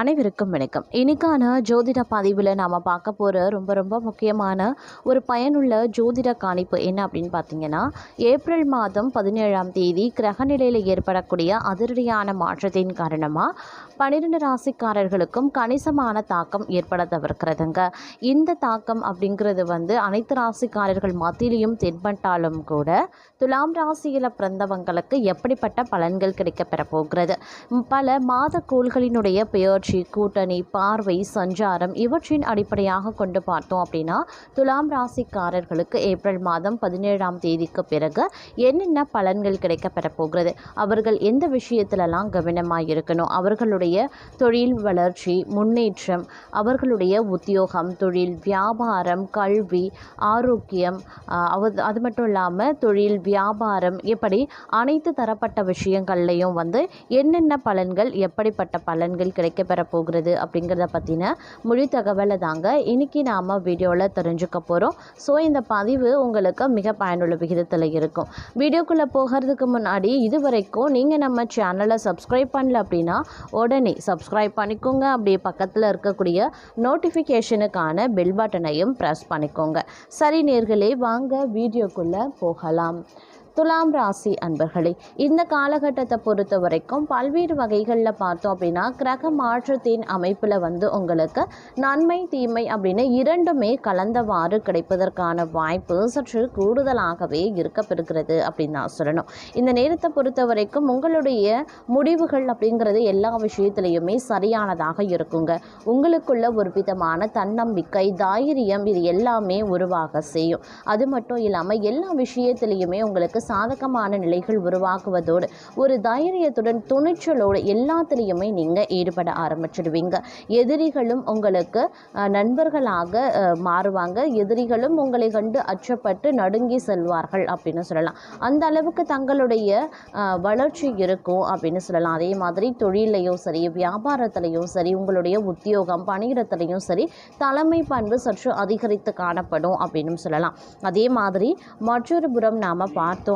அனைவருக்கும் வணக்கம். இன்னைக்கான ஜோதிட பதிவில் நாம் பார்க்க போகிற ரொம்ப ரொம்ப முக்கியமான ஒரு பயனுள்ள ஜோதிட காணிப்பு என்ன அப்படின்னு பார்த்தீங்கன்னா ஏப்ரல் மாதம் பதினேழாம் தேதி கிரகநிலையில் ஏற்படக்கூடிய அதிரடியான மாற்றத்தின் காரணமாக பன்னிரெண்டு ராசிக்காரர்களுக்கும் கணிசமான தாக்கம் ஏற்பட தவிர்க்கிறதுங்க. இந்த தாக்கம் அப்படிங்கிறது வந்து அனைத்து ராசிக்காரர்கள் மத்தியிலையும் தென்பட்டாலும் கூட துலாம் ராசியில் பிறந்தவங்களுக்கு எப்படிப்பட்ட பலன்கள் கிடைக்கப்பெற போகிறது? பல மாத கோள்களினுடைய ஆட்சி கூட்டணி பார்வை சஞ்சாரம் இவற்றின் அடிப்படையாக கொண்டு பார்த்தோம் அப்படின்னா துலாம் ராசிக்காரர்களுக்கு ஏப்ரல் மாதம் பதினேழாம் தேதிக்கு பிறகு என்னென்ன பலன்கள் கிடைக்க போகிறது? அவர்கள் எந்த விஷயத்திலலாம் கவனமாக இருக்கணும்? அவர்களுடைய தொழில் வளர்ச்சி முன்னேற்றம் அவர்களுடைய உத்தியோகம் தொழில் வியாபாரம் கல்வி ஆரோக்கியம் அது அது மட்டும் இல்லாமல் தொழில் வியாபாரம் இப்படி அனைத்து தரப்பட்ட விஷயங்கள்லையும் வந்து என்னென்ன பலன்கள் எப்படிப்பட்ட பலன்கள் கிடைக்க பெற போகிறது அப்படிங்கிறத பற்றின மொழி தகவலை தாங்க இன்னைக்கு நாம் வீடியோவில் தெரிஞ்சுக்க போகிறோம் ஸோ இந்த பதிவு உங்களுக்கு மிக பயனுள்ள விகிதத்தில் இருக்கும். வீடியோக்குள்ளே போகிறதுக்கு முன்னாடி இது வரைக்கும் நீங்கள் நம்ம சேனலை சப்ஸ்கிரைப் பண்ணல அப்படின்னா உடனே சப்ஸ்கிரைப் பண்ணிக்கோங்க. அப்படியே பக்கத்தில் இருக்கக்கூடிய நோட்டிஃபிகேஷனுக்கான பெல் பட்டனையும் ப்ரெஸ் பண்ணிக்கோங்க. சரி நேர்களே வாங்க வீடியோக்குள்ளே போகலாம். துலாம் ராசி அன்பர்களே இந்த காலகட்டத்தை பொறுத்த வரைக்கும் பல்வேறு வகைகளில் பார்த்தோம் அப்படின்னா கிரக மாற்றத்தின் அமைப்பில் வந்து உங்களுக்கு நன்மை தீமை அப்படின்னு இரண்டுமே கலந்தவாறு கிடைப்பதற்கான வாய்ப்பு சற்று கூடுதலாகவே இருக்கப்பெறுகிறது அப்படின்னு நான் சொல்லணும். இந்த நேரத்தை பொறுத்த வரைக்கும் உங்களுடைய முடிவுகள் அப்படிங்கிறது எல்லா விஷயத்துலையுமே சரியானதாக இருக்குங்க. உங்களுக்குள்ள ஒரு விதமான தன்னம்பிக்கை தைரியம் இது எல்லாமே உருவாக செய்யும். அது மட்டும் இல்லாமல் எல்லா விஷயத்திலையுமே உங்களுக்கு சாதகமான நிலைகள் உருவாக்குவதோடு ஒரு தைரியத்துடன் துணிச்சலோடு எல்லாத்துலேயுமே நீங்கள் ஈடுபட ஆரம்பிச்சிடுவீங்க. எதிரிகளும் உங்களுக்கு நண்பர்களாக மாறுவாங்க. எதிரிகளும் உங்களை கண்டு அச்சப்பட்டு நடுங்கி செல்வார்கள் அப்படின்னு சொல்லலாம். அந்த அளவுக்கு தங்களுடைய வளர்ச்சி இருக்கும் அப்படின்னு சொல்லலாம். அதே மாதிரி தொழிலையும் சரி வியாபாரத்திலையும் சரி உங்களுடைய உத்தியோகம் பணியிடத்திலையும் சரி தலைமை பண்பு சற்று அதிகரித்து காணப்படும் அப்படின்னு சொல்லலாம். அதே மாதிரி மற்றொரு புறம் நாம் பார்த்தோம்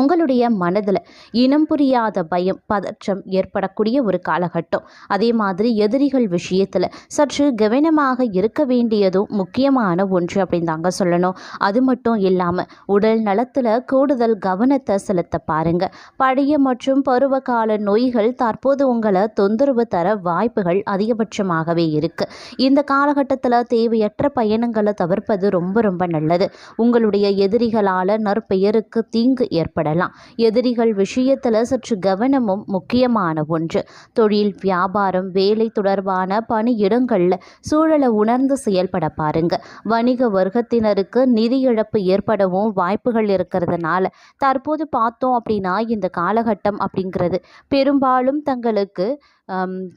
உங்களுடைய மனதில் இனம் புரியாத பயம் பதற்றம் ஏற்படக்கூடிய ஒரு காலகட்டம். அதே மாதிரி எதிரிகள் விஷயத்தில் சற்று கவனமாக இருக்க வேண்டியதும் முக்கியமான ஒன்று அப்படின்னு தாங்க சொல்லணும். அது மட்டும் இல்லாமல் உடல் நலத்தில் கூடுதல் கவனத்தை செலுத்த பாருங்க. பழைய மற்றும் பருவகால நோய்கள் தற்போது உங்களை தொந்தரவு தர வாய்ப்புகள் அதிகபட்சமாகவே இருக்குது இந்த காலகட்டத்தில் தேவையற்ற பயணங்களை தவிர்ப்பது ரொம்ப ரொம்ப நல்லது. உங்களுடைய எதிரிகளால் நற்பெயருக்கு தீங்கு ஏற்படலாம் எதிரிகள் விஷயத்தில் சற்று கவனமும் முக்கியமான ஒன்று. தொழில் வியாபாரம் வேலை தொடர்பான பணியிடங்களில் சூழலை உணர்ந்து செயல்பட பாருங்க. வணிக வர்க்கத்தினருக்கு நிதி இழப்பு ஏற்படவும் வாய்ப்புகள் இருக்கிறதுனால தற்போது பார்த்தோம் அப்படின்னா இந்த காலகட்டம் அப்படிங்கிறது பெரும்பாலும் தங்களுக்கு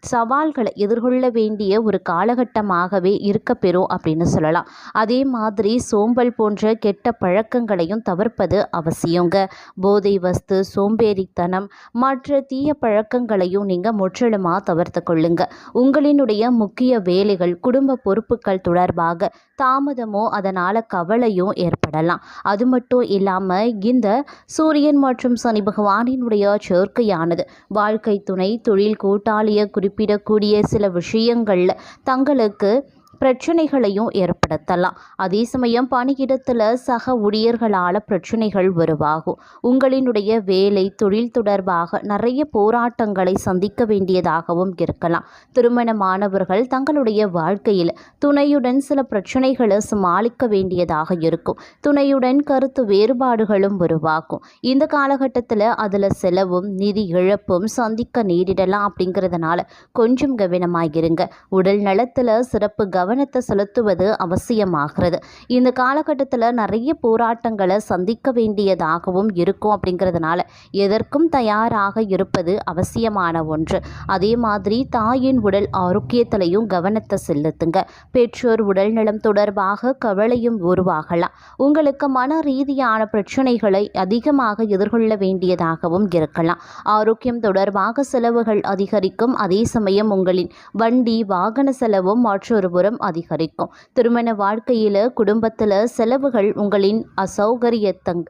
சவால்களை எதிர்கொள்ள வேண்டிய ஒரு காலகட்டமாகவே இருக்கப்பெறும் அப்படின்னு சொல்லலாம். அதே மாதிரி சோம்பல் போன்ற கெட்ட பழக்கங்களையும் தவிர்ப்பது அவசியங்க. போதை வஸ்து சோம்பேறித்தனம் மற்ற தீய பழக்கங்களையும் நீங்கள் முற்றிலுமாக தவிர்த்து கொள்ளுங்க. உங்களினுடைய முக்கிய வேலைகள் குடும்ப பொறுப்புகள் தொடர்பாக தாமதமோ அதனால் கவலையும் ஏற்படலாம். அது மட்டும் இல்லாமல் இந்த சூரியன் மற்றும் சனி பகவானினுடைய சேர்க்கையானது வாழ்க்கை துணை தொழில் கூட்டாளியை குறிப்பிடக்கூடிய சில விஷயங்களில் தங்களுக்கு பிரச்சனைகளையும் ஏற்படுத்தலாம். அதே சமயம் பணியிடத்தில் சக ஊழியர்களால் பிரச்சனைகள் உருவாகும். உங்களினுடைய வேலை தொழில் தொடர்பாக நிறைய போராட்டங்களை சந்திக்க வேண்டியதாகவும் இருக்கலாம். திருமணமானவர்கள் தங்களுடைய வாழ்க்கையில் துணையுடன் சில பிரச்சனைகளை சமாளிக்க வேண்டியதாக இருக்கும். துணையுடன் கருத்து வேறுபாடுகளும் உருவாகும். இந்த காலகட்டத்தில் அதில் செலவும் நிதி இழப்பும் சந்திக்க நேரிடலாம் அப்படிங்கிறதுனால கொஞ்சம் கவனமாக இருங்க உடல் நலத்தில் சிறப்பு கவனம் கவனத்தை செலுத்துவது அவசியமாகிறது. இந்த காலகட்டத்தில் நிறைய போராட்டங்களை சந்திக்க வேண்டியதாகவும் இருக்கும் அப்படிங்கிறதுனால எதற்கும் தயாராக இருப்பது அவசியமான ஒன்று. அதே மாதிரி தாயின் உடல் ஆரோக்கியத்திலையும் கவனத்தை செலுத்துங்க. பெற்றோர் உடல்நலம் தொடர்பாக கவலையும் உருவாகலாம். உங்களுக்கு மன ரீதியான பிரச்சனைகளை அதிகமாக எதிர்கொள்ள வேண்டியதாகவும் இருக்கலாம். ஆரோக்கியம் தொடர்பாக செலவுகள் அதிகரிக்கும். அதே சமயம் உங்களின் வண்டி வாகன செலவும் மற்றொரு புறம் அதிகரிக்கும். திருமண வாழ்க்கையில் குடும்பத்தில் செலவுகள் உங்களின் அசௌகரியத்தங்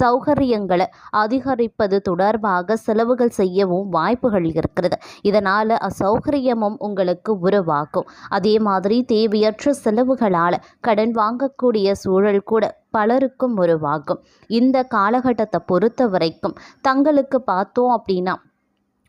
சௌகரியங்களை அதிகரிப்பது தொடர்பாக செலவுகள் செய்யவும் வாய்ப்புகள் இருக்கிறது. இதனால் அசௌகரியமும் உங்களுக்கு உருவாகும். அதே மாதிரி தேவையற்ற செலவுகளால் கடன் வாங்கக்கூடிய சூழல் கூட பலருக்கும் உருவாகும். இந்த காலகட்டத்தை பொறுத்த வரைக்கும் தங்களுக்கு பார்த்தோம் அப்படின்னா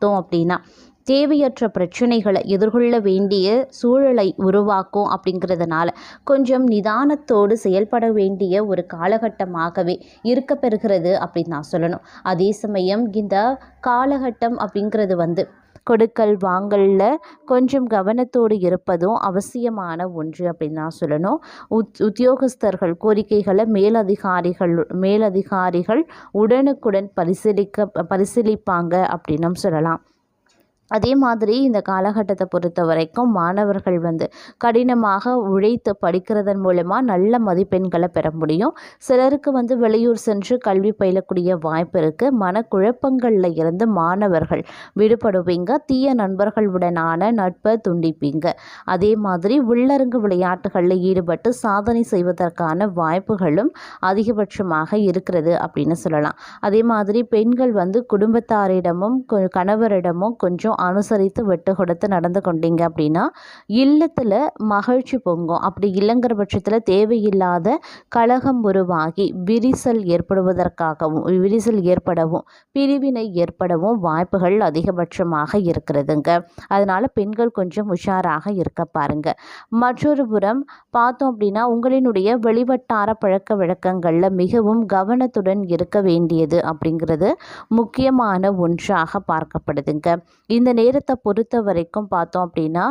பார்த்தோம் அப்படின்னா தேவையற்ற பிரச்சனைகளை எதிர்கொள்ள வேண்டிய சூழலை உருவாக்கும் அப்படிங்கிறதுனால கொஞ்சம் நிதானத்தோடு செயல்பட வேண்டிய ஒரு காலகட்டமாகவே இருக்க பெறுகிறது அப்படின்னு நான் சொல்லணும். அதே சமயம் இந்த காலகட்டம் அப்படிங்கிறது வந்து கொடுக்கல் வாங்கலில் கொஞ்சம் கவனத்தோடு இருப்பதும் அவசியமான ஒன்று அப்படின்னு தான் சொல்லணும். உத் உத்தியோகஸ்தர்கள் கோரிக்கைகளை மேலதிகாரிகள் மேலதிகாரிகள் உடனுக்குடன் பரிசீலிக்க பரிசீலிப்பாங்க அப்படின்னும் சொல்லலாம். அதே மாதிரி இந்த காலகட்டத்தை பொறுத்த வரைக்கும் மாணவர்கள் வந்து கடினமாக உழைத்து படிக்கிறதன் மூலமாக நல்ல மதிப்பெண்களை பெற முடியும். சிலருக்கு வந்து வெளியூர் சென்று கல்வி பயிலக்கூடிய வாய்ப்பு இருக்குது மனக்குழப்பங்களில் இருந்து மாணவர்கள் விடுபடுவீங்க. தீய நண்பர்களுடனான நட்பை துண்டிப்பீங்க. அதே மாதிரி உள்ளரங்கு விளையாட்டுகளில் ஈடுபட்டு சாதனை செய்வதற்கான வாய்ப்புகளும் அதிகபட்சமாக இருக்கிறது அப்படின்னு சொல்லலாம். அதே மாதிரி பெண்கள் வந்து குடும்பத்தாரிடமும் கொ- கணவரிடமும் கொஞ்சம் அனுசரித்து விட்டு கொடுத்து நடந்து கொண்டீங்க அப்படின்னா இல்லத்தில் மகிழ்ச்சி பொங்கும். அப்படி இல்லைங்கிற பட்சத்தில் தேவையில்லாத கழகம் உருவாகி விரிசல் ஏற்படுவதற்காகவும் விரிசல் ஏற்படவும் பிரிவினை ஏற்படவும் வாய்ப்புகள் அதிகபட்சமாக இருக்கிறதுங்க. அதனால் பெண்கள் கொஞ்சம் உஷாராக இருக்க பாருங்க. மற்றொரு புறம் பார்த்தோம் அப்படின்னா உங்களினுடைய வெளிவட்டார பழக்க வழக்கங்களில் மிகவும் கவனத்துடன் இருக்க வேண்டியது அப்படிங்கிறது முக்கியமான ஒன்றாக பார்க்கப்படுதுங்க. இந்த நேரத்தை பொறுத்த வரைக்கும் பார்த்தோம் அப்படின்னா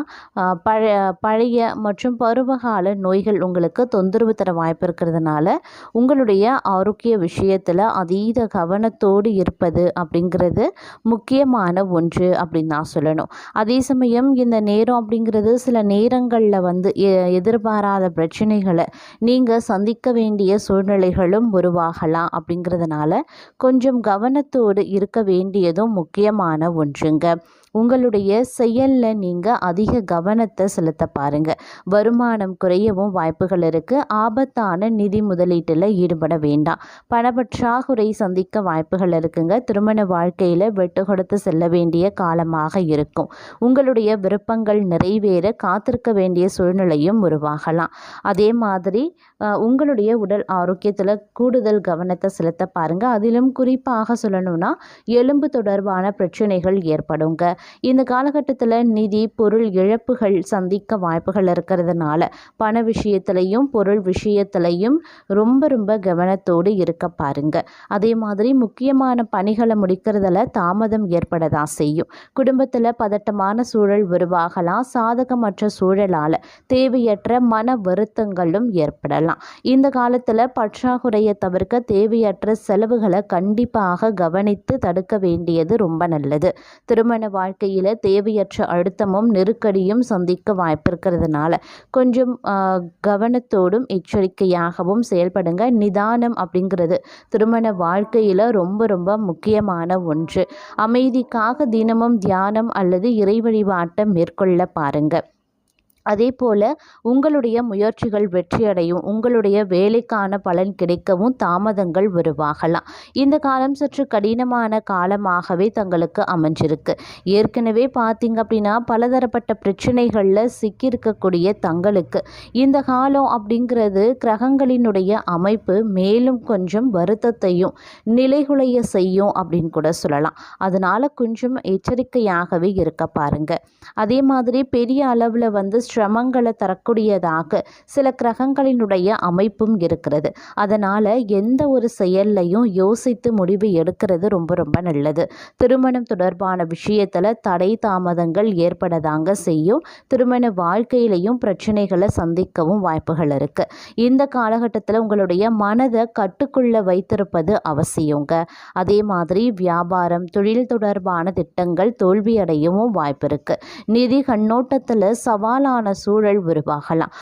பழைய பழைய மற்றும் பருவகால நோய்கள் உங்களுக்கு தொந்தரவு தர வாய்ப்பு இருக்கிறதுனால உங்களுடைய ஆரோக்கிய விஷயத்தில் அதீத கவனத்தோடு இருப்பது அப்படிங்கிறது முக்கியமான ஒன்று அப்படின்னு நான் சொல்லணும். அதே சமயம் இந்த நேரம் அப்படிங்கிறது சில நேரங்களில் வந்து எ- எதிர்பாராத பிரச்சனைகளை நீங்கள் சந்திக்க வேண்டிய சூழ்நிலைகளும் உருவாகலாம் அப்படிங்கிறதுனால கொஞ்சம் கவனத்தோடு இருக்க வேண்டியதும் முக்கியமான ஒன்றுங்க. உங்களுடைய செயலில் நீங்கள் அதிக கவனத்தை செலுத்த பாருங்கள் வருமானம் குறையவும் வாய்ப்புகள் இருக்குது ஆபத்தான நிதி முதலீட்டில் ஈடுபட வேண்டாம். பணப்பற்றாக்குறை சந்திக்க வாய்ப்புகள் இருக்குங்க. திருமண வாழ்க்கையில் வெட்டு கொடுத்து செல்ல வேண்டிய காலமாக இருக்கும். உங்களுடைய விருப்பங்கள் நிறைவேற காத்திருக்க வேண்டிய சூழ்நிலையும் உருவாகலாம். அதே மாதிரி உங்களுடைய உடல் ஆரோக்கியத்தில் கூடுதல் கவனத்தை செலுத்த பாருங்கள் அதிலும் குறிப்பாக சொல்லணும்னா எலும்பு தொடர்பான பிரச்சனைகள் ஏற்படுங்க. இந்த காலகட்டத்தில் நிதி பொருள் இழப்புகள் சந்திக்க வாய்ப்புகள் இருக்கிறதுனால பண விஷயத்திலையும் பொருள் விஷயத்திலையும் ரொம்ப ரொம்ப கவனத்தோடு இருக்க பாருங்க. அதே மாதிரி முக்கியமான பணிகளை முடிக்கிறதுல தாமதம் ஏற்பட தான் செய்யும். குடும்பத்தில் பதட்டமான சூழல் உருவாகலாம். சாதகமற்ற சூழலால் தேவையற்ற மன வருத்தங்களும் ஏற்படலாம். இந்த காலத்தில் பற்றாக்குறையை தவிர்க்க தேவையற்ற செலவுகளை கண்டிப்பாக கவனித்து தடுக்க வேண்டியது ரொம்ப நல்லது. திருமண வாழ்க்கையில் தேவையற்ற அழுத்தமும் நெருக்கடியும் சந்திக்க வாய்ப்பிருக்கிறதுனால கொஞ்சம் ஆஹ், கவனத்தோடும் எச்சரிக்கையாகவும் செயல்படுங்க. நிதானம் அப்படிங்கிறது திருமண வாழ்க்கையில் ரொம்ப ரொம்ப முக்கியமான ஒன்று. அமைதிக்காக தினமும் தியானம் அல்லது இறை வழிபாட்டை மேற்கொள்ள பாருங்க. அதே போல் உங்களுடைய முயற்சிகள் வெற்றியடையும். உங்களுடைய வேலைக்கான பலன் கிடைக்கவும் தாமதங்கள் உருவாகலாம். இந்த காலம் சற்று கடினமான காலமாகவே தங்களுக்கு அமைஞ்சிருக்கு. ஏற்கனவே பார்த்தீங்க அப்படின்னா பலதரப்பட்ட பிரச்சனைகளில் சிக்கியிருக்கக்கூடிய தங்களுக்கு இந்த காலம் அப்படிங்கிறது கிரகங்களினுடைய அமைப்பு மேலும் கொஞ்சம் வருத்தத்தையும் நிலைகுலைய செய்யும் அப்படின்னு கூட சொல்லலாம். அதனால கொஞ்சம் எச்சரிக்கையாகவே இருக்க பாருங்க. அதே மாதிரி பெரிய அளவில் வந்து சிரமங்களை தரக்கூடியதாக சில கிரகங்களினுடைய அமைப்பும் இருக்கிறது. அதனால் எந்த ஒரு செயல்லையும் யோசித்து முடிவு எடுக்கிறது ரொம்ப ரொம்ப நல்லது. திருமணம் தொடர்பான விஷயத்தில் தடை தாமதங்கள் ஏற்படதாங்க செய்யும். திருமண வாழ்க்கையிலையும் பிரச்சனைகளை சந்திக்கவும் வாய்ப்புகள் இருக்குது இந்த காலகட்டத்தில் உங்களுடைய மனதை கட்டுக்குள்ளே வைத்திருப்பது அவசியங்க. அதே மாதிரி வியாபாரம் தொழில் தொடர்பான திட்டங்கள் தோல்வியடையவும் வாய்ப்பு இருக்குது நிதி கண்ணோட்டத்தில் சவாலான சூழல் உருவாகலாம்.